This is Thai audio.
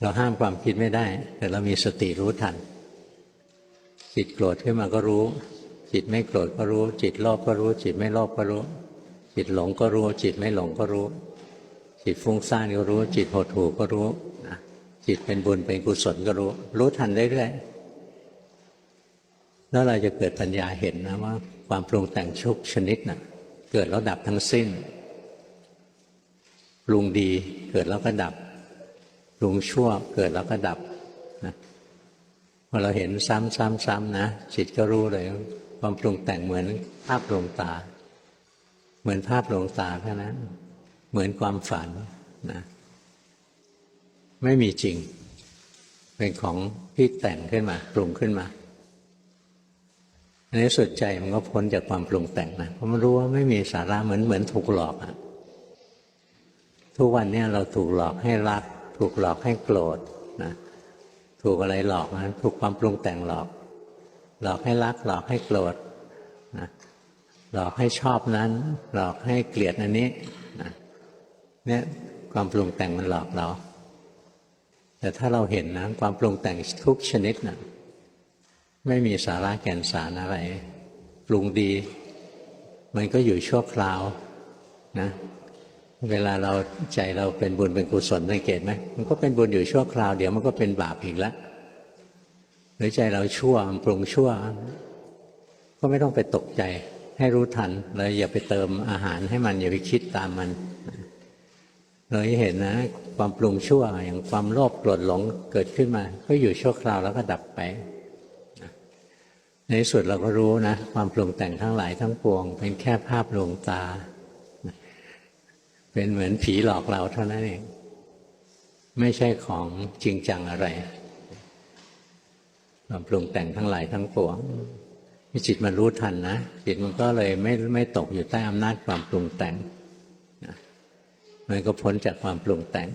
เราห้ามความคิดไม่ได้ แต่เรามีสติรู้ทัน จิตโกรธขึ้นมาก็รู้ จิตไม่โกรธก็รู้ จิตโลภก็รู้ จิตไม่โลภก็รู้ จิตหลงก็รู้ จิตไม่หลงก็รู้ จิตฟุ้งซ่านก็รู้ จิตหดหู่ก็รู้จิตเป็นบุญเป็นกุศลก็รู้ รู้ทันเรื่อยๆแล้วเราจะเกิดปัญญาเห็นนะว่า ความปรุงแต่งชุกชนิดนะ่ะเกิดแล้วดับทั้งสิ้นปรุงดีเกิดแล้วก็ดับ ปรุงชั่วเกิดแล้วก็ดับนะพอเราเห็นซ้ำๆๆนะจิตก็รู้เลย ความปรุงแต่งเหมือนภาพลวงตา เหมือนภาพลวงตาแค่นั้นเหมือนความฝันนะไม่มีจริง เป็นของที่แต่งขึ้นมา ปรุงขึ้นมาอันนี้สุดใจมันก็พ้นจากความปรุงแต่งนะเพราะมันรู้ว่าไม่มีสาระเหมือนเหมือนถูกหลอกอะทุกวันเนี้เราถูกหลอกให้รัก ถูกหลอกให้โกรธนะถูกอะไรหลอกนะถูกความปรุงแต่งหลอก หลอกให้รัก หลอกให้โกรธนะหลอกให้ชอบนั้น หลอกให้เกลียดอันนี้นะเนี่ยความปรุงแต่งมันหลอกเรา แต่ถ้าเราเห็นนะความปรุงแต่งทุกชนิดนะไม่มีสาระแก่นสารอะไรปรุงดี มันก็อยู่ชั่วคราวนะ เวลาเราใจเราเป็นบุญเป็นกุศลสังเกตไหมมันก็เป็นบุญอยู่ชั่วคราวเดี๋ยวมันก็เป็นบาปอีกแล้วหรือใจเราชั่วปรุงชั่ว ก็ไม่ต้องไปตกใจ ให้รู้ทันเราอย่าไปเติมอาหารให้มัน อย่าไปคิดตามมันเราเห็นนะ ความปรุงชั่วอย่างความโลภโกรธหลงเกิดขึ้นมา ก็อยู่ชั่วคราวแล้วก็ดับไปในที่สุดเราก็รู้นะ ความปรุงแต่งทั้งหลายทั้งปวง เป็นแค่ภาพลวงตา เป็นเหมือนผีหลอกเราเท่านั้นเอง ไม่ใช่ของจริงจังอะไรความปรุงแต่งทั้งหลายทั้งปวงมีจิตมันรู้ทันนะ จิตมันก็เลยไม่ไม่ตกอยู่ใต้อำนาจความปรุงแต่งนะมันก็พ้นจากความปรุงแต่ง